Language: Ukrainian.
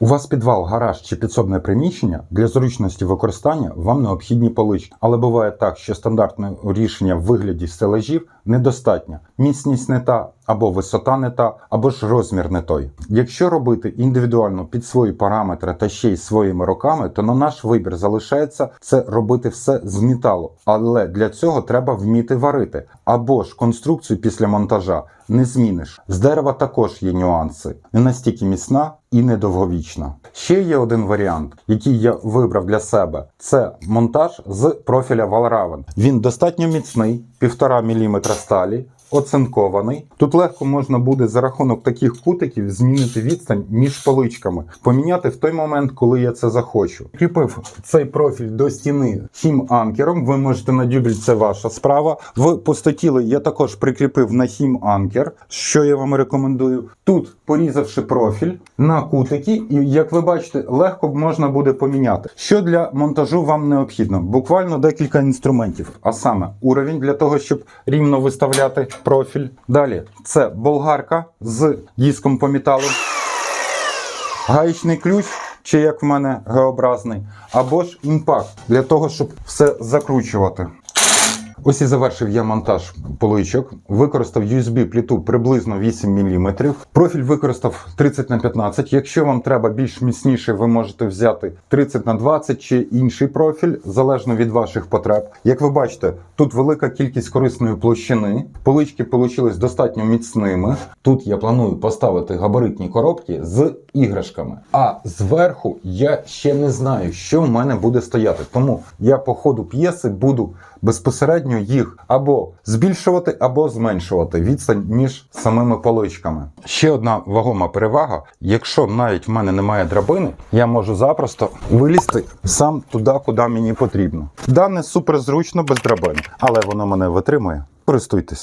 У вас підвал, гараж чи підсобне приміщення для зручності використання вам необхідні полички, але буває так, що стандартне рішення в вигляді стелажів недостатньо. Міцність не та, або висота не та, або ж розмір не той. Якщо робити індивідуально під свої параметри та ще й своїми руками, то на наш вибір залишається це робити все з металу. Але для цього треба вміти варити, або ж конструкцію після монтажа не зміниш. З дерева також є нюанси, не настільки міцна і недовговічна. Ще є один варіант, який я вибрав для себе: це монтаж з профіля Valraven. Він достатньо міцний, 1,5 мм сталі. Оцинкований. Тут легко можна буде за рахунок таких кутиків змінити відстань між поличками, поміняти в той момент, коли я це захочу. Кріпив цей профіль до стіни хім анкером. Ви можете на дюбель, це ваша справа. В пустотіли я також прикріпив на хім анкер, що я вам рекомендую. Тут порізавши профіль на кутики, і як ви бачите, легко можна буде поміняти. Що для монтажу вам необхідно? Буквально декілька інструментів, а саме уровень для того, щоб рівно виставляти профіль. Далі це болгарка з диском по металу, гаєчний ключ. Чи як в мене Г-образний, або ж імпакт для того, щоб все закручувати. Ось і завершив я монтаж поличок. Використав USB пліту приблизно 8 мм. Профіль використав 30 на 15. Якщо вам треба більш міцніше, ви можете взяти 30 на 20 чи інший профіль, залежно від ваших потреб. Як ви бачите, тут велика кількість корисної площини. Полички вийшли достатньо міцними. Тут я планую поставити габаритні коробки з іграшками. А зверху я ще не знаю, що в мене буде стояти. Тому я по ходу п'єси буду безпосередньо їх або збільшувати, або зменшувати відстань між самими поличками. Ще одна вагома перевага: якщо навіть в мене немає драбини, я можу запросто вилізти сам туди, куди мені потрібно. Дане суперзручно без драбини, але воно мене витримує. Користуйтесь.